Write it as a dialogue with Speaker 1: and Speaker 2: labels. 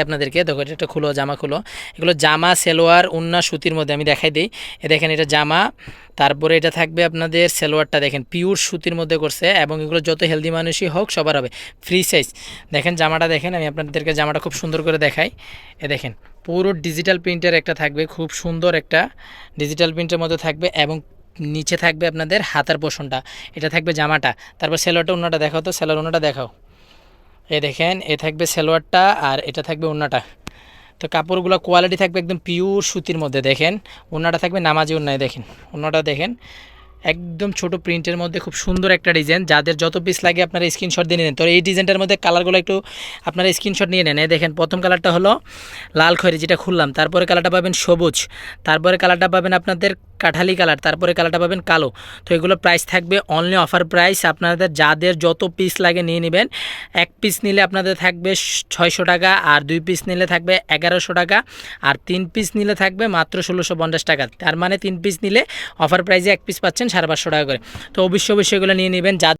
Speaker 1: আপনাদেরকে। দেখো, এটা খুলো, জামা খুলো। এগুলো জামা, সেলোয়ার, উন্না, সুতির মধ্যে আমি দেখাই দিই। এ দেখেন, এটা জামা। তারপরে এটা থাকবে আপনাদের সেলোয়ারটা দেখেন, পিওর সুতির মধ্যে করছে এবং এগুলো যত হেলদি মানুষই হোক, সবার হবে। Free size. দেখেন, জামাটা দেখেন, আমি আপনাদেরকে জামাটা খুব সুন্দর করে দেখাই। এ দেখেন, পুরো ডিজিটাল প্রিন্টের একটা থাকবে, খুব সুন্দর একটা ডিজিটাল প্রিন্টের মধ্যে থাকবে এবং নিচে থাকবে আপনাদের হাতার পোষণটা। এটা থাকবে জামাটা। তারপর সেলোয়ারটা অন্যটা দেখাও তো, সেলোয়ার অন্যটা দেখাও। এই দেখেন, এ থাকবে সালোয়ারটা আর এটা থাকবে ওন্নাটা। তো কাপড়গুলো কোয়ালিটি থাকবে একদম পিওর সুতির মধ্যে, দেখেন। ওন্নাটা থাকবে নামাজি ওন্নায়, দেখেন। ওন্নাটা দেখেন, একদম ছোট প্রিন্টের মধ্যে খুব সুন্দর একটা ডিজাইন যাদের যত পিস লাগে আপনারা স্ক্রিনশট দিয়ে নেন। তো এই ডিজাইনটার মধ্যে কালারগুলো একটু আপনারা স্ক্রিনশট নিয়ে নেন। এই দেখেন, প্রথম কালারটা হলো লাল খয়েরি, যেটা খুললাম। তারপরে কালারটা পাবেন সবুজ। তারপরে কালারটা পাবেন আপনাদের কাঠালি কালার, তারপরে কালারটা পাবেন কালো। তো এগুলো প্রাইস থাকবে অনলি অফার প্রাইস আপনাদের যাদের যত পিস লাগে নিয়ে নেবেন। এক পিস নিলে আপনাদের থাকবে ছয়শো টাকা, আর দুই পিস নিলে থাকবে এগারোশো টাকা, আর তিন পিস নিলে থাকবে মাত্র ষোলোশো পঞ্চাশ টাকা। তার মানে তিন পিস নিলে অফার প্রাইসে এক পিস পাচ্ছেন সাড়ে পাঁচশো টাকা করে। তো অবশ্যই অবশ্যই এগুলো নিয়ে নেবেন। যা